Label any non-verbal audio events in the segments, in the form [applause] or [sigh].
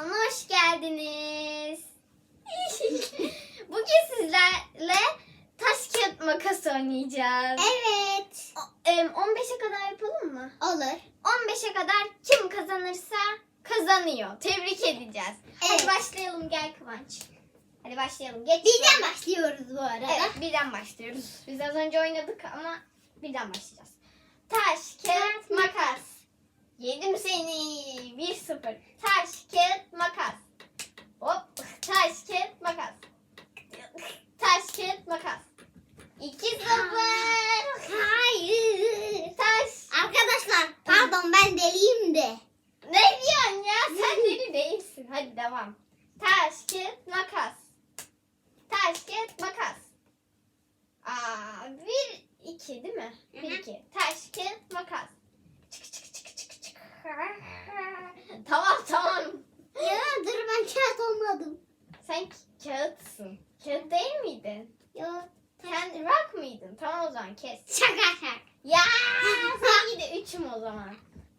kanalına hoş geldiniz. [laughs] Bugün sizlerle taş kağıt makas oynayacağız. Evet. O- em, 15'e kadar yapalım mı? Olur. 15'e kadar kim kazanırsa kazanıyor. Tebrik edeceğiz. Hadi Evet. başlayalım gel Kıvanç. Hadi başlayalım. Geç. Birden başlıyoruz bu arada. Evet birden başlıyoruz. Biz az önce oynadık ama birden başlayacağız. Taş, kağıt, makas. Yedim seni. 1-0. Taş, kağıt, makas. Hop. Taş, kağıt, makas. Taş, kağıt, makas. 2-0. Hayır. Taş. Arkadaşlar pardon ben deliyim de. Ne diyorsun ya? Sen deli değilsin. Hadi devam. Taş, kağıt, makas. Taş, kağıt, makas. Aa, bir, iki değil mi? Bir, Hı hı. iki. Taş, kağıt, makas. Çık, çık, çık, çık, çık. [laughs] tamam, tamam. Ya dur ben kağıt olmadım. Sen kağıtsın. Kağıt değil miydin? Ya Sen rock mıydın? Tamam o zaman kes. şaka şaka. Ya sen de üçüm o zaman.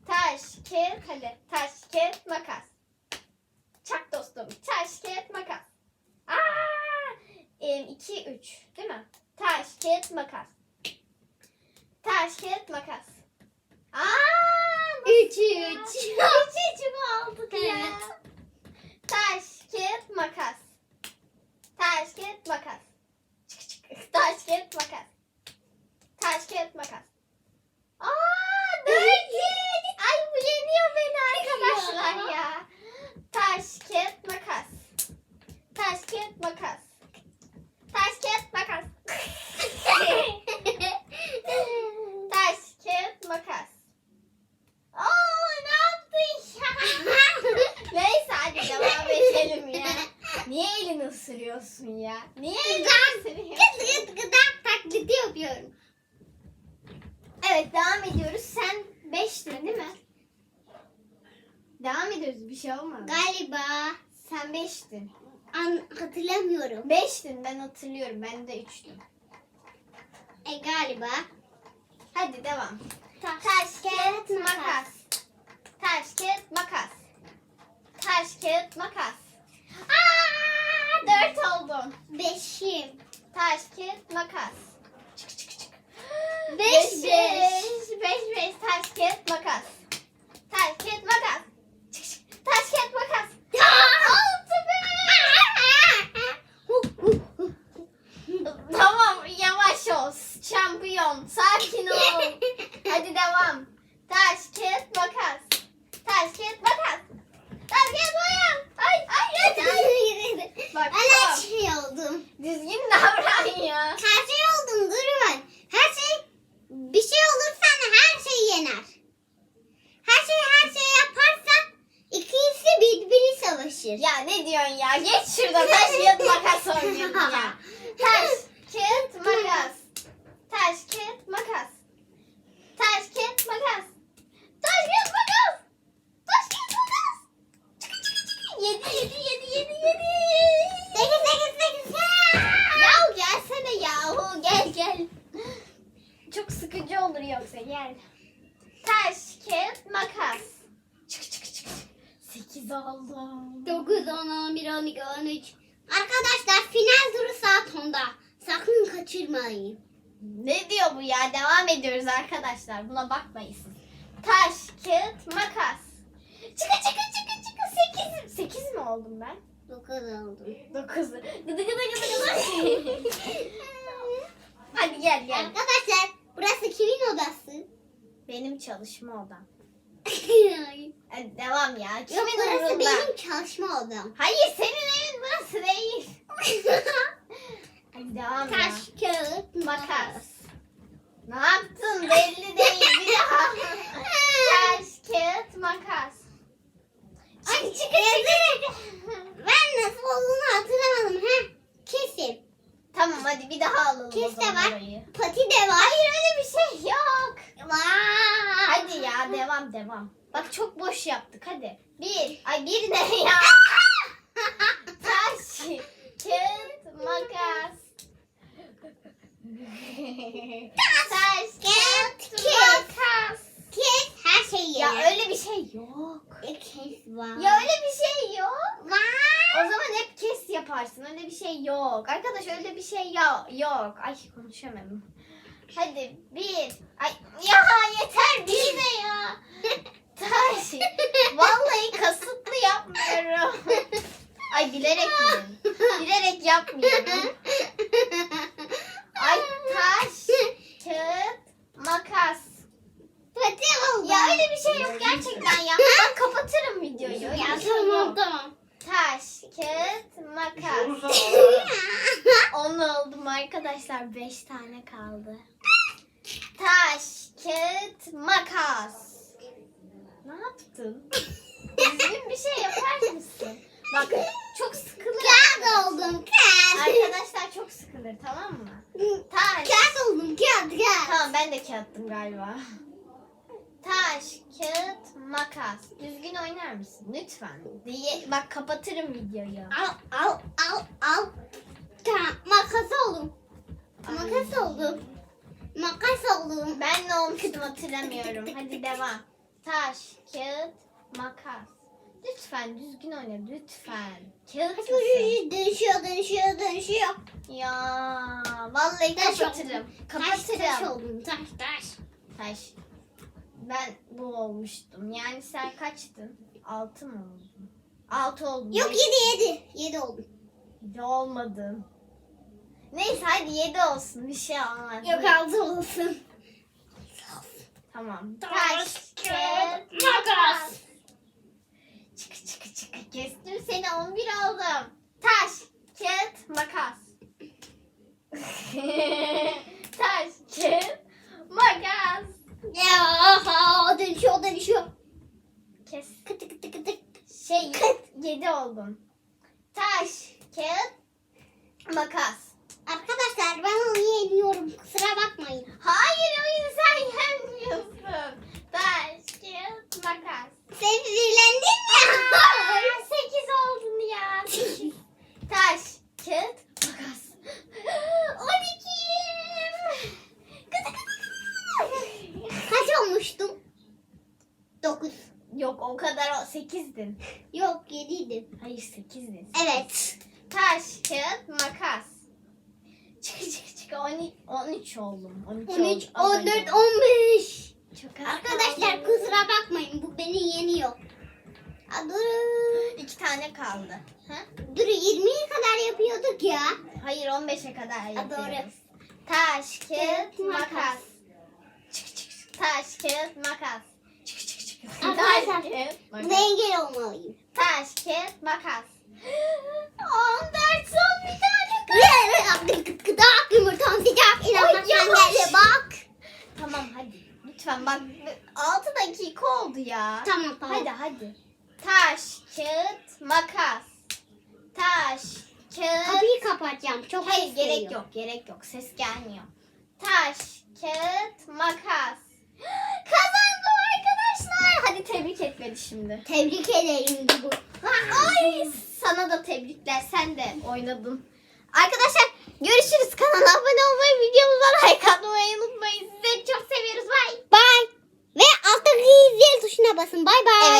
Taş, kağıt, hadi. Taş, kağıt, makas. Çak dostum. Taş, kağıt, makas. Aa! Em, iki, üç. Değil mi? Taş, kağıt, makas. Taş, kağıt, makas. Üç, üç mü aldık ya? Evet. Taş, kağıt, makas. Taş, kağıt, makas. Çık çık. Taş, kağıt, makas. Taş, kağıt, makas. Aa, dört. Ay bu yeniyor beni arkadaşlar ya. Taş, kağıt, makas. Taş, kağıt, makas. Taş, kağıt, makas. Taş, kağıt, makas. Oo, ne yaptın ya? Neyse hadi devam edelim ya. Niye elini ısırıyorsun ya? Niye? Gıt gıt gıdak taklidi yapıyorum. Evet devam ediyoruz. Sen 5'tin değil mi? Devam ediyoruz bir şey olmadı. Galiba Sen 5'tin. an hatırlamıyorum. 5'tin ben hatırlıyorum. Ben de 3'tüm. E galiba. Hadi devam. Taş, kağıt, makas. Taş, kağıt, makas. Taş, kağıt, makas. 4 oldum. Beşim. Taş, kağıt, makas. Çık çık çık. Beş, beş. beş. Beş beş. Taş, kağıt, makas. Taş, kağıt, makas. Çık çık. Taş, kağıt, makas. Altı be. Tamam yavaş ol. Şampiyon. Sakin ol. Hadi devam. Taş, kağıt, makas. Taş, kağıt, makas. Taş, kağıt, makas. Ay ay ay. Bak Ben her tamam. şey oldum. Düzgün davran ya. Her şey oldum dur ben. Her şey bir şey olursa her şey yener. Her şey her şey yaparsa ikisi savaşır. Ya ne diyorsun ya? Geç şurada taş kağıt makas oynayalım ya. [laughs] Taş kağıt makas. Taş kağıt makas. Taş kağıt makas. Taş kağıt makas. Taş kağıt makas. Çıkı çıkı çıkı. Yedi yedi yedi yedi yedi. Sekiz sekiz sekiz. Yahu gelsene yahu gel gel. Çok sıkıcı olur yoksa gel. Taş kağıt makas. Çık çık çık. Sekiz oldum. 9, 10, 11, 12, 13. Arkadaşlar final turu saat 10'da. Sakın kaçırmayın. Ne diyor bu ya? Devam ediyoruz arkadaşlar. Buna bakmayın. Taş, kağıt, makas. Çıkı çıkı çıkı çıkı. Sekiz. Sekiz mi oldum ben? 9 oldu. Dokuz. Gıdı gıdı gıdı gıdı. [laughs] Hadi gel gel. Arkadaşlar burası kimin odası? Benim çalışma odam. [laughs] Yok Hadi devam ya. Kimin burası umurunda? benim çalışma odam. Hayır senin evin burası değil. [laughs] Hadi devam ya. Taş, kağıt, Makas. Ne yaptın belli değil bir daha. [laughs] Taş, kağıt, makas. Ay çıkı çıkı. Ben nasıl olduğunu hatırlamadım. ha. Kesin. Tamam hadi bir daha alalım o Kes de zaman var. orayı. Pati de var. Hayır öyle bir şey yok. Vay. Hadi ya devam devam. Bak çok boş yaptık hadi. Bir. Ay bir ne [laughs] ya? Taş, kağıt, makas. Taş, kağıt, makas. Kes. Her şey Ya öyle bir şey yok. Kes var. Ya öyle bir şey yok. Var. O zaman hep kes yaparsın. Öyle bir şey yok. Arkadaş öyle bir şey ya yok. Ay konuşamıyorum. Hadi bir. Ay ya yeter bir ne ya? Taş. Vallahi kasıtlı yapmıyorum. Ay bilerek miyim? Bilerek yapmıyorum. Ay taş, kağıt, makas. Pati oldu. Ya öyle bir şey yok gerçekten ya. Ben Öyle Ya tamam tamam. Taş, kağıt, makas. [laughs] On oldum arkadaşlar. Beş tane kaldı. Taş, kağıt, makas. Ne yaptın? Düzgün bir şey yapar mısın? Bak çok sıkılır. Kağıt oldum kağıt. Arkadaşlar çok sıkılır tamam mı? Taş. Kağıt oldum kağıt kağıt. Tamam ben de kağıttım galiba. Taş, kağıt, makas. Düzgün oynar mısın? Lütfen. Diye, bak kapatırım videoyu. Al al al al. Tamam makas oldum. Ay. Makas oldum. Makas oldum. Ben ne olmuştum hatırlamıyorum. Hadi devam. Taş, kağıt, makas. Lütfen düzgün oyna lütfen. Kağıt mısın? Dönüşüyor dönüşüyor dönüşüyor. Ya vallahi Taş kapatırım. Taş taş Kapatırım. oldum taş taş. Taş. Ben bu olmuştum. Yani sen kaçtın? Altı mı oldun? Altı oldum. Yok yedi yedi. Yedi oldum. Yedi olmadın. Neyse hadi yedi olsun. Bir şey olmaz. Yok altı olsun. Tamam. Taş, kağıt, makas. Çıkı çıkı çıkı. Kestim seni 11 aldım. Taş, kağıt, makas. Taş, kağıt, makas. Ya dönüşüyor dönüşüyor. Kes. Kıtı kıtı kıtı. Şey 7 oldum. Taş, kağıt, makas. Arkadaşlar ben onu yeniyorum. Kusura bakmayın. Hayır o yüzden yenmiyorsun. Taş, kağıt, makas. Sen sinirlendin ya. Aa, 8 oldun ya. Sekiz. Taş, kağıt, makas. 12'yim. Kıtı kıtı kıtı. Kaç olmuştum? Dokuz. Yok o kadar o 8'din. Yok yediydim. Hayır 8'din. Evet. Taş, kağıt, makas. Çıkı çıkı 12, 13 oldum. 12 13, oldum. Az 14, önce. 15. Çok Arkadaşlar kusura bakmayın bu beni yeniyor. Aa, dur. İki tane kaldı. Ha? Dur 20'ye kadar yapıyorduk ya. Hayır 15'e kadar yapıyoruz. doğru. Taş, kağıt, makas. Çık çık çık. Taş, kağıt, makas. Taş, kağıt, makas. Buna engel olmalıyım. Taş, kağıt, makas. 14 son bir tane kaldı. Gıdak yumurtam sıcak inanmak sende bak. Tamam hadi. Lütfen bak 6 dakika oldu ya. Tamam tamam. Hadi hadi. Taş, kağıt, makas. Taş, kağıt. Kapıyı kapatacağım. Çok Hayır ses gerek geliyor. yok gerek yok. Ses gelmiyor. Taş, kağıt, makas. Hadi tebrik et beni şimdi. Tebrik ederim bu. Ay sana da tebrikler. Sen de oynadın. Arkadaşlar görüşürüz. Kanala abone olmayı, videomuza like atmayı unutmayın. Sizleri çok seviyoruz. Bye. Bye. Ve alttaki zil tuşuna basın. Bay bay.